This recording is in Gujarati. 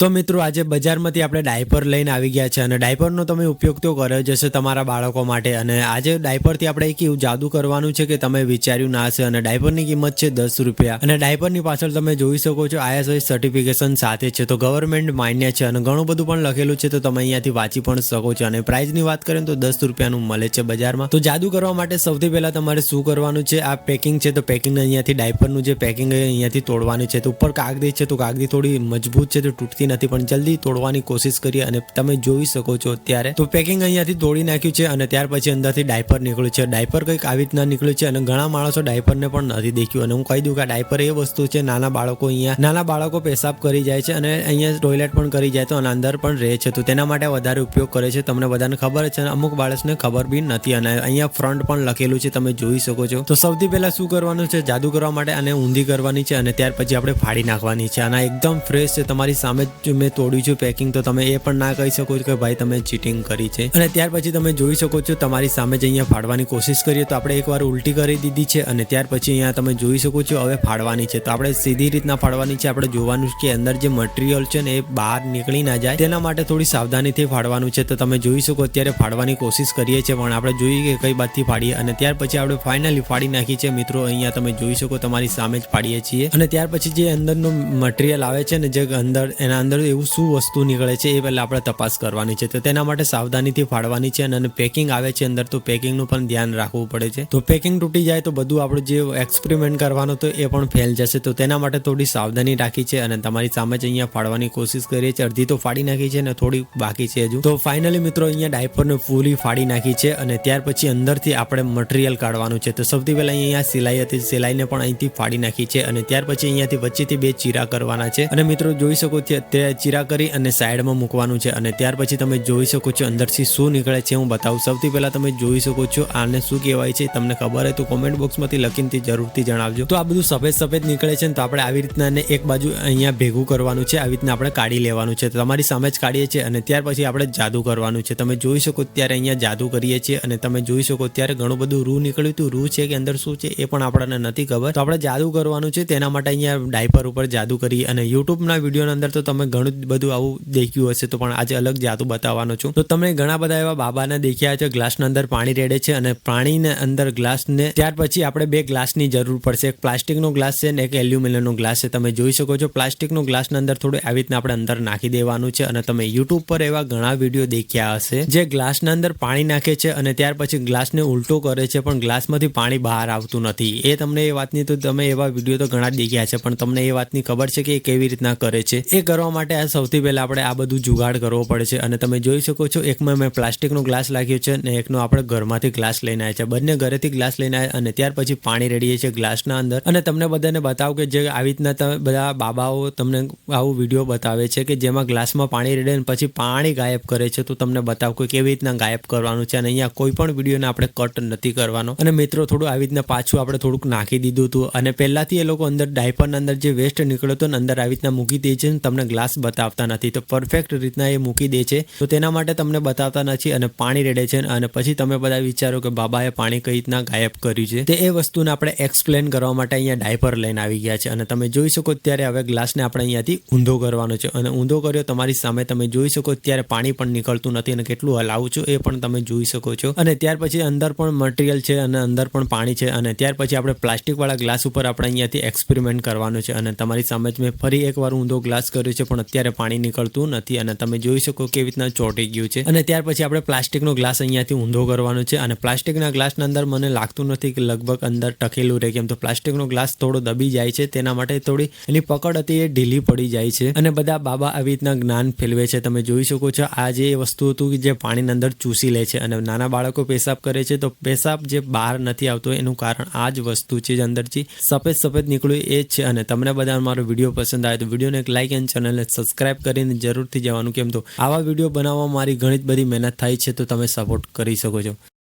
તો મિત્રો આજે બજારમાંથી આપણે ડાયપર લઈને આવી ગયા છે અને ડાયપરનો તમે ઉપયોગ તો કર્યો જ હશે તમારા બાળકો માટે. અને આજે ડાયપરથી આપણે એક એવું જાદુ કરવાનું છે કે તમે વિચાર્યું ના હશે અને ડાયપરની કિંમત છે દસ રૂપિયા. અને ડાયપરની પાછળ તમે જોઈ શકો છો આઈએસઆઈ સર્ટિફિકેશન સાથે છે. તો ગવર્મેન્ટ માન્ય છે અને ઘણું બધું પણ લખેલું છે. તો તમે અહીંયાથી વાંચી પણ શકો છો અને પ્રાઇઝની વાત કરીએ તો દસ રૂપિયાનું મળે છે બજારમાં. તો જાદુ કરવા માટે સૌથી પહેલા તમારે શું કરવાનું છે? આ પેકિંગ છે. તો પેકિંગ અહીંયાથી ડાયપરનું જે પેકિંગ અહીંયાથી તોડવાનું છે. તો ઉપર કાગદી છે. તો કાગદી થોડી મજબૂત છે. તો તૂટતી નથી, પણ જલ્દી તોડવાની કોશિશ કરીએ અને તમે જોઈ શકો છો અત્યારે તો પેકિંગ અહીંયાથી તોડી નાખ્યું છે અને ત્યાર પછી અંદરથી ડાયપર નીકળ્યું છે. ડાયપર કંઈક આવી રીતના નીકળ્યું છે અને ઘણા માણસો ડાયપરને પણ નથી દેખ્યું. અને હું કહી દઉં કે ડાયપર એ વસ્તુ છે. નાના બાળકો અહીંયા, નાના બાળકો પેશાબ કરી જાય છે અને અહીંયા ટોયલેટ પણ કરી જાય તો અને અંદર પણ રહે છે. તો તેના માટે વધારે ઉપયોગ કરે છે. તમને બધાને ખબર છે અને અમુક બાળકને ખબર બી નથી અને અહીંયા ફ્રન્ટ પણ લખેલું છે. તમે જોઈ શકો છો. તો સૌથી પહેલા શું કરવાનું છે? જાદુ કરવા માટે આને ઊંધી કરવાની છે અને ત્યાર પછી આપણે ફાડી નાખવાની છે. અને એકદમ ફ્રેશ છે. તમારી સામે જ મેં તોડ્યું છે પેકિંગ તો તમે એ પણ ના કહી શકો કે ભાઈ તમે ચીટિંગ કરી છે. અને ત્યાર પછી તમે જોઈ શકો છો તમારી સામે જ અહીંયા ફાડવાની કોશિશ કરીએ, તો આપણે એકવાર ઉલટી કરી દીધી છે અને ત્યાર પછી અહીંયા તમે જોઈ શકો છો હવે ફાડવાની છે. તો આપણે સીધી રીતના ફાડવાની છે, આપણે જોવાનું કે અંદર જે મટીરિયલ છે ને એ બહાર નીકળી ના જાય. તેના માટે થોડી સાવધાનીથી ફાડવાનું છે. તો તમે જોઈ શકો અત્યારે ફાડવાની કોશિશ કરીએ છીએ, પણ આપણે જોઈએ કે કઈ બાદથી ફાડીએ. અને ત્યાર પછી આપણે ફાઇનલી ફાડી નાખી છે. મિત્રો, અહીંયા તમે જોઈ શકો તમારી સામે જ ફાડીએ છીએ. અને ત્યાર પછી જે અંદરનું મટીરિયલ આવે છે ને જે અંદર એના અંદર એવું શું વસ્તુ નીકળે છે એ પહેલાં આપણે તપાસ કરવાની છે. તો તેના માટે સાવધાનીથી ફાડવાની છે અને પેકિંગ આવે છે અંદર, તો પેકિંગનું પણ ધ્યાન રાખવું પડે છે. તો પેકિંગ તૂટી જાય તો બધું આપણું જે એક્સપેરિમેન્ટ કરવાનો તો એ પણ ફેલ જશે. તો તેના માટે થોડી સાવધાની રાખી છે અને તમારી સામે જ અહીંયા ફાડવાની કોશિશ કરીએ છીએ. અડધી તો ફાડી નાખી છે અને થોડી બાકી છે હજુ. તો ફાઇનલી મિત્રો અહીંયા ડાયપરને ફૂલી ફાડી નાખી છે અને ત્યાર પછી અંદરથી આપણે મટીરિયલ કાઢવાનું છે. તો સૌથી પહેલાં અહીંયા સિલાઈ હતી. સિલાઈને પણ અહીંથી ફાડી નાખી છે અને ત્યાર પછી અહીંયાથી વચ્ચેથી બે ચીરા કરવાના છે. અને મિત્રો જોઈ શકો છો તે ચીરા કરી અને સાઈડમાં મૂકવાનું છે અને ત્યાર પછી તમે જોઈ શકો છો અંદરથી શું નીકળે છે હું બતાવું. સૌથી પહેલા તમે જોઈ શકો છો આને શું કહેવાય છે, તમને ખબર હોય તો કોમેન્ટ બોક્સમાંથી લખીને જરૂરથી જણાવજો. તો આ બધું સફેદ સફેદ નીકળે છે ને તો આપણે આવી રીતના એક બાજુ અહીંયા ભેગું કરવાનું છે, આવી રીતના આપણે કાઢી લેવાનું છે. તમારી સામે જ કાઢીએ છીએ અને ત્યાર પછી આપણે જાદુ કરવાનું છે. તમે જોઈ શકો ત્યારે અહીંયા જાદુ કરીએ છીએ અને તમે જોઈ શકો ત્યારે ઘણું બધું રૂ નીકળ્યું હતું. રૂ છે કે અંદર શું છે એ પણ આપણને નથી ખબર. તો આપણે જાદુ કરવાનું છે તેના માટે અહીંયા ડાયપર ઉપર જાદુ કરી અને યુટ્યુબના વિડીયોના અંદર તો તમે ઘણું બધું આવું દેખ્યું હશે તો પણ આજે અલગ જાતું બતાવવાનો છું. તો તમે ઘણા બધા એવા બાબાને દેખ્યા છે ગ્લાસના અંદર પાણી રેડે છે અને પાણીને અંદર ગ્લાસને, ત્યાર પછી આપણે બે ગ્લાસની જરૂર પડશે. એક પ્લાસ્ટિકનો ગ્લાસ છે ને એક એલ્યુમિનિયમનો ગ્લાસ છે. તમે જોઈ શકો છો, પ્લાસ્ટિકનો ગ્લાસના અંદર થોડું આવી રીતના આપણે અંદર નાખી દેવાનું છે અને તમે યુટ્યુબ પર એવા ઘણા વીડિયો દેખ્યા હશે, જે ગ્લાસના અંદર પાણી નાખે છે અને ત્યાર પછી ગ્લાસને ઉલટો કરે છે, પણ ગ્લાસમાંથી પાણી બહાર આવતું નથી. એ તમને એ વાતની તો તમે એવા વીડિયો તો ઘણા દેખ્યા છે પણ તમને એ વાતની ખબર છે કે એ કેવી રીતના કરે છે. એ કરવા માટે આ સૌથી પહેલાં આપણે આ બધું જુગાડ કરવો પડે છે. અને તમે જોઈ શકો છો, એકમાં મેં પ્લાસ્ટિકનો ગ્લાસ લાગ્યો છે અને એકનો આપણે ઘરમાંથી ગ્લાસ લઈને આવ્યા છે. બંને ઘરેથી ગ્લાસ લઈને આવ્યા અને ત્યાર પછી પાણી રેડીએ છીએ ગ્લાસના અંદર. અને તમને બધાને બતાવો કે જે આવી રીતના તમે બધા બાબાઓ તમને આવું વીડિયો બતાવે છે કે જેમાં ગ્લાસમાં પાણી રેડે અને પછી પાણી ગાયબ કરે છે. તો તમને બતાવો કે કેવી રીતના ગાયબ કરવાનું છે. અને અહીંયા કોઈ પણ વિડીયોને આપણે કટ નથી કરવાનો. અને મિત્રો, થોડું આવી રીતના પાછું આપણે થોડુંક નાખી દીધું હતું. અને પહેલાંથી એ લોકો અંદર ડાયપરના અંદર જે વેસ્ટ નીકળ્યો હતો અંદર આવી રીતના મૂકી દે છે તમને ગ્લાસ બતાવતા નથી. તો પરફેક્ટ રીતના એ મૂકી દે છે. તો તેના માટે તમને બતાવતા નથી અને પાણી રેડે છે અને પછી તમે બધા વિચારો કે બાબાએ પાણી કઈ રીતના ગાયબ કર્યું છે. તે એ વસ્તુને આપણે એક્સપ્લેન કરવા માટે અહીંયા ડાયપર લઈને આવી ગયા છે અને તમે જોઈ શકો ત્યારે હવે ગ્લાસને આપણે અહીંયાથી ઊંધો કરવાનો છે અને ઊંધો કર્યો તમારી સામે તમે જોઈ શકો ત્યારે પાણી પણ નીકળતું નથી અને કેટલું હલાવું છું એ પણ તમે જોઈ શકો છો. અને ત્યાર પછી અંદર પણ મટીરિયલ છે અને અંદર પણ પાણી છે અને ત્યાર પછી આપણે પ્લાસ્ટિક વાળા ગ્લાસ ઉપર આપણે અહીંયાથી એક્સપેરિમેન્ટ કરવાનું છે અને તમારી સામે જ મેં ફરી એકવાર ઊંધો ગ્લાસ કર્યો છે. પણ અત્યારે પાણી નીકળતું નથી અને તમે જોઈ શકો કેવી રીતના ચોંટી ગયું છે. અને ત્યાર પછી આપણે પ્લાસ્ટિકનો ગ્લાસ અહીંયાથી ઊંધો કરવાનો છે અને પ્લાસ્ટિકના ગ્લાસના અંદર મને લાગતું નથી કે લગભગ અંદર ટકેલું રહે કેમ તો પ્લાસ્ટિકનો ગ્લાસ થોડો દબી જાય છે, તેના માટે થોડી એની પકડ હતી એ ઢીલી પડી જાય છે. અને બધા બાબા આવી રીતના જ્ઞાન ફેલવે છે. તમે જોઈ શકો છો આ જે વસ્તુ હતું કે જે પાણીની અંદર ચૂસી લે છે અને નાના બાળકો પેશાબ કરે છે તો પેશાબ જે બહાર નથી આવતો એનું કારણ આ જ વસ્તુ છે જે અંદરથી. સફેદ સફેદ નીકળ્યું એ જ છે અને તમને બધા મારો વીડિયો પસંદ આવે તો વિડીયોને એક લાઇક એન્ડ ચેનલને સબસ્ક્રાઇબ કરીને જરૂરથી જવાનું કેમ તો આવા વીડિયો બનાવવા મારી ઘણી જ બધી મહેનત થાય છે, તો તમે સપોર્ટ કરી શકો છો.